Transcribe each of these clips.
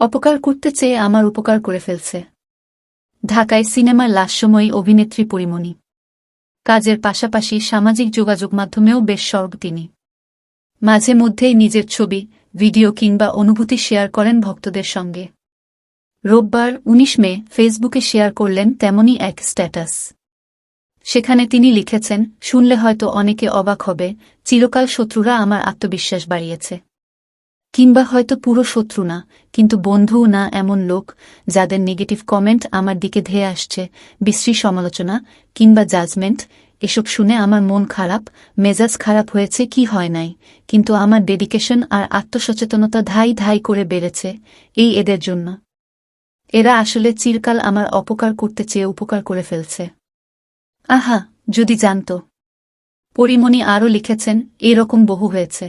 অপকার করতে চেয়ে আমার উপকার করে ফেলছে। ঢাকায় সিনেমার লাস্যময়ী অভিনেত্রী পরিমণি। কাজের পাশাপাশি সামাজিক যোগাযোগ মাধ্যমেও বেশ সর্ব তিনি। মাঝে মধ্যেই নিজের ছবি, ভিডিও কিংবা অনুভূতি শেয়ার করেন ভক্তদের সঙ্গে। রোববার ১৯ মে ফেসবুকে শেয়ার করলেন তেমনই এক স্ট্যাটাস। সেখানে তিনি লিখেছেন, শুনলে হয়তো অনেকে অবাক হবে, চিরকাল শত্রুরা আমার আত্মবিশ্বাস বাড়িয়েছে। কিংবা হয়তো পুরো শত্রু না, কিন্তু বন্ধুও না এমন লোক যাদের নেগেটিভ কমেন্ট আমার দিকে ধেয়ে আসছে, বিশ্রী সমালোচনা কিংবা জাজমেন্ট এসব শুনে আমার মন খারাপ, মেজাজ খারাপ হয়েছে কি হয় নাই, কিন্তু আমার ডেডিকেশন আর আত্মসচেতনতা ধাই ধাই করে বেড়েছে, এই এদের জন্য। এরা আসলে চিরকাল আমার অপকার করতে চেয়ে উপকার করে ফেলছে। আহা, যদি জানত। পরিমণি আরও লিখেছেন, এরকম বহু হয়েছে।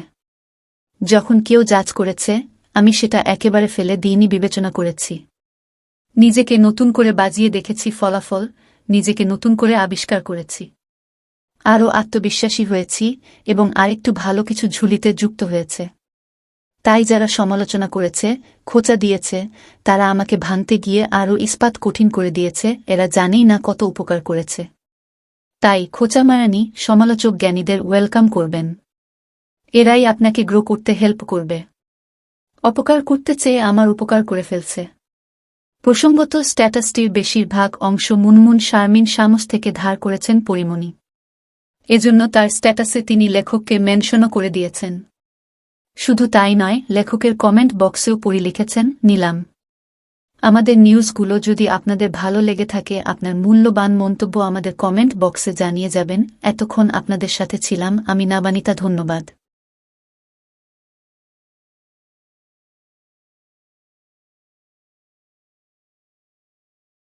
যখন কেউ জাজ করেছে, আমি সেটা একেবারে ফেলে দিনই বিবেচনা করেছি। নিজেকে নতুন করে বাজিয়ে দেখেছি ফলাফল, নিজেকে নতুন করে আবিষ্কার করেছি। আরও আত্মবিশ্বাসী হয়েছি এবং আরেকটু ভালো কিছু ঝুলিতে যুক্ত হয়েছে। তাই যারা সমালোচনা করেছে, খোঁচা দিয়েছে, তারা আমাকে ভাঙতে গিয়ে আরও ইস্পাত কঠিন করে দিয়েছে, এরা জানেই না কত উপকার করেছে। তাই খোঁচা মারানি সমালোচক জ্ঞানীদের ওয়েলকাম করবেন। এরাই আপনাকে গ্রো করতে হেল্প করবে। অপকার করতে চেয়ে আমার উপকার করে ফেলছে। প্রসঙ্গত স্ট্যাটাসটির বেশিরভাগ অংশ মুনমুন শারমিন শামস থেকে ধার করেছেন পরিমণি। এজন্য তার স্ট্যাটাসে তিনি লেখককে মেনশনও করে দিয়েছেন। শুধু তাই নয়, লেখকের কমেন্ট বক্সেও পড়ি লিখেছেন নিলাম। আমাদের নিউজগুলো যদি আপনাদের ভালো লেগে থাকে, আপনার মূল্যবান মন্তব্য আমাদের কমেন্ট বক্সে জানিয়ে যাবেন। এতক্ষণ আপনাদের সাথে ছিলাম, আমি নাবানিতা, ধন্যবাদ।